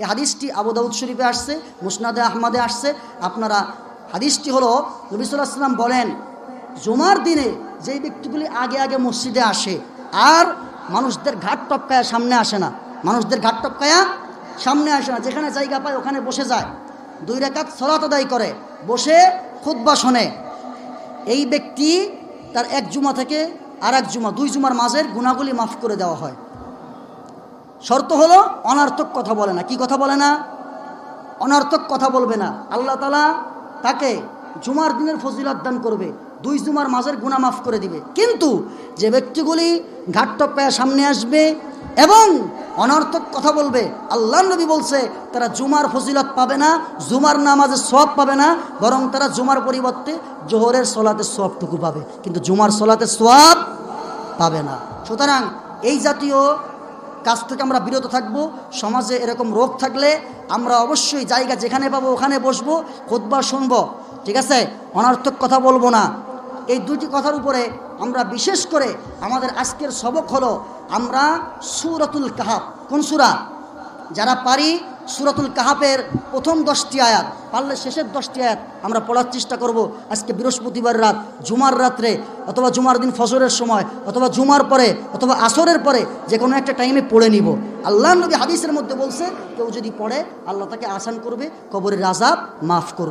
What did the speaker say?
এই হাদিসটি আবু দাউদ শরীফে আসছে, মুসনাদে আহমদে আসছে। আপনারা, হাদিসটি হলো, নবী সাল্লাহ সাল্লাম বলেন, জুমার দিনে যেই ব্যক্তিগুলি আগে আগে মসজিদে আসে, আর মানুষদের ঘাট টপকায়া সামনে আসে না। মানুষদের ঘাট টপকায়া সামনে আসে না, যেখানে জায়গা পায় ওখানে বসে যায়। দুই রেখাত সলাত আদায় করে, বসে খুদ্া শোনে। এই ব্যক্তি তার এক জুমা থেকে আর এক জুমা, দুই জুমার মাঝের গুণাগুলি মাফ করে দেওয়া হয়। শর্ত হলো অনার্থক কথা বলে না। কি কথা বলে না? অনার্থক কথা বলবে না। আল্লাহ তালা তাকে জুমার দিনের ফজিলত দান করবে। দুই জুমার মাঝের গুণা মাফ করে দিবে। কিন্তু যে ব্যক্তিগুলি ঘাটটপ পায়া সামনে আসবে এবং অনর্থক কথা বলবে, আল্লাহ নবী বলছে, তারা জুমার ফজিলত পাবে না, জুমার নামাজের সব পাবে না, বরং তারা জুমার পরিবর্তে জোহরের সলাতের সবটুকু পাবে। কিন্তু জুমার সলাতের সব পাবে না। সুতরাং এই জাতীয় কাজ থেকে আমরা বিরত থাকব, সমাজে এরকম রোগ থাকলে আমরা অবশ্যই জায়গা যেখানে পাবো ওখানে বসবো খোদবার শুনব, ঠিক আছে? অনার্থক কথা বলব না। এই দুটি কথার উপরে আমরা বিশেষ করে আমাদের আজকের সবক হলো আমরা সুরতুল কাহাব কোন সুরা? যারা পারি সুরাতুল কাহাপের প্রথম দশটি আয়াত। পারলে শেষের দশটি আয়াত আমরা পড়ার চেষ্টা করব। আজকে বৃহস্পতিবার রাত, জুমার রাত্রে, অথবা জুমার দিন ফজরের সময়, অথবা জুমার পরে, অথবা আসরের পরে যে কোনো একটা টাইমে পড়ে নিব। আল্লাহ নবী হাদিসের মধ্যে বলছে, কেউ যদি পড়ে, আল্লাহ তাকে আসান করবে, কবরের রাজাব মাফ করবে।